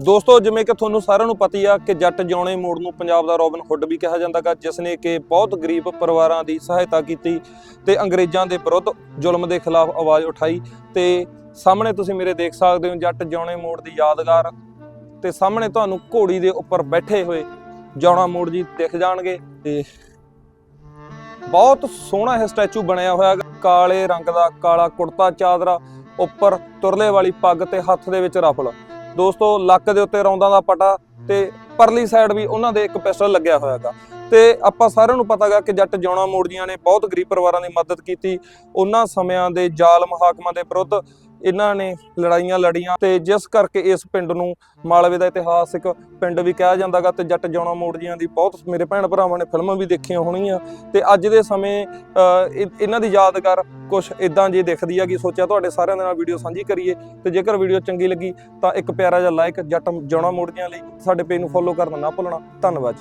ਦੋਸਤੋ, ਜਿਵੇਂ ਕਿ ਤੁਹਾਨੂੰ ਸਾਰਿਆਂ ਨੂੰ ਪਤਾ ਹੀ ਆ ਕਿ ਜੱਟ ਜਿਉਣੇ ਮੋੜ ਨੂੰ ਪੰਜਾਬ ਦਾ ਰੋਬਨ ਹੁੱਡ ਵੀ ਕਿਹਾ ਜਾਂਦਾਗਾ ਜਿਸ ਨੇ ਕਿ ਬਹੁਤ ਗਰੀਬ ਪਰਿਵਾਰਾਂ ਦੀ ਸਹਾਇਤਾ ਕੀਤੀ ਤੇ ਅੰਗਰੇਜ਼ਾਂ ਦੇ ਵਿਰੁੱਧ ਜ਼ੁਲਮ ਦੇ ਖਿਲਾਫ ਆਵਾਜ਼ ਉਠਾਈ ਤੇ ਸਾਹਮਣੇ ਤੁਸੀਂ ਮੇਰੇ ਦੇਖ ਸਕਦੇ ਹੋ ਜੱਟ ਜਿਉਣੇ ਮੋੜ ਦੀ ਯਾਦਗਾਰ ਤੇ ਸਾਹਮਣੇ ਤੁਹਾਨੂੰ ਘੋੜੀ ਦੇ ਉੱਪਰ ਬੈਠੇ ਹੋਏ ਜਿਉਣਾ ਮੋੜ ਜੀ ਦਿਖ ਜਾਣਗੇ ਤੇ ਬਹੁਤ ਸੋਹਣਾ ਇਹ ਸਟੈਚੂ ਬਣਿਆ ਹੋਇਆ ਗਾ। ਕਾਲੇ ਰੰਗ ਦਾ ਕਾਲਾ ਕੁੜਤਾ ਚਾਦਰਾ, ਉੱਪਰ ਤੁਰਲੇ ਵਾਲੀ ਪੱਗ ਤੇ ਹੱਥ ਦੇ ਵਿੱਚ ਰਫਲ ਦੋਸਤੋ, ਲੱਕ ਦੇ ਉੱਤੇ ਰੌਂਦਾਂ ਦਾ ਪਟਾ ਤੇ ਪਰਲੀ ਸਾਈਡ ਵੀ ਉਹਨਾਂ ਦੇ ਇੱਕ ਪਿਸਟਲ ਲੱਗਿਆ ਹੋਇਆਗਾ ਤੇ ਆਪਾਂ ਸਾਰਿਆਂ ਨੂੰ ਪਤਾਗਾ ਕਿ ਜੱਟ ਜਿਉਣਾ ਮੋੜਜੀਆਂ ਨੇ ਬਹੁਤ ਗਰੀਬ ਪਰਿਵਾਰਾਂ ਦੀ ਮਦਦ ਕੀਤੀ। ਉਹਨਾਂ ਸਮਿਆਂ ਦੇ ਜ਼ਾਲਮ ਹਾਕਮਾਂ ਦੇ ਵਿਰੁੱਧ ਇਹਨਾਂ ਨੇ ਲੜਾਈਆਂ ਲੜੀਆਂ ਤੇ ਜਿਸ ਕਰਕੇ ਇਸ ਪਿੰਡ ਨੂੰ ਮਾਲਵੇ ਦਾ ਇਤਿਹਾਸਿਕ ਪਿੰਡ ਵੀ ਕਿਹਾ ਜਾਂਦਾਗਾ ਤੇ ਜੱਟ ਜਿਉਣਾ ਮੋੜਜੀਆਂ ਦੀ ਬਹੁਤ ਮੇਰੇ ਭੈਣ ਭਰਾਵਾਂ ਨੇ ਫਿਲਮਾਂ ਵੀ ਦੇਖੀਆਂ ਹੋਣਗੀਆਂ ਤੇ ਅੱਜ ਦੇ ਸਮੇਂ ਅ, ਇਹਨਾਂ ਦੀ ਯਾਦਗਾਰ ਕੁਝ ਇਦਾਂ ਜੇ ਦਿਖਦੀ ਆ ਕਿ ਸੋਚਿਆ ਤੁਹਾਡੇ ਸਾਰਿਆਂ ਦੇ ਨਾਲ ਵੀਡੀਓ ਸਾਂਝੀ ਕਰੀਏ ਤੇ ਜੇਕਰ ਵੀਡੀਓ ਚੰਗੀ ਲੱਗੀ ਤਾਂ ਇੱਕ ਪਿਆਰਾ ਜਿਹਾ ਲਾਈਕ ਜੱਟ ਜਿਉਣਾ ਮੋੜਜੀਆਂ ਲਈ ਸਾਡੇ ਪੇਜ ਨੂੰ ਫੋਲੋ ਕਰਨਾ ਨਾ ਭੁੱਲਣਾ ਧੰਨਵਾਦ ਜੀ।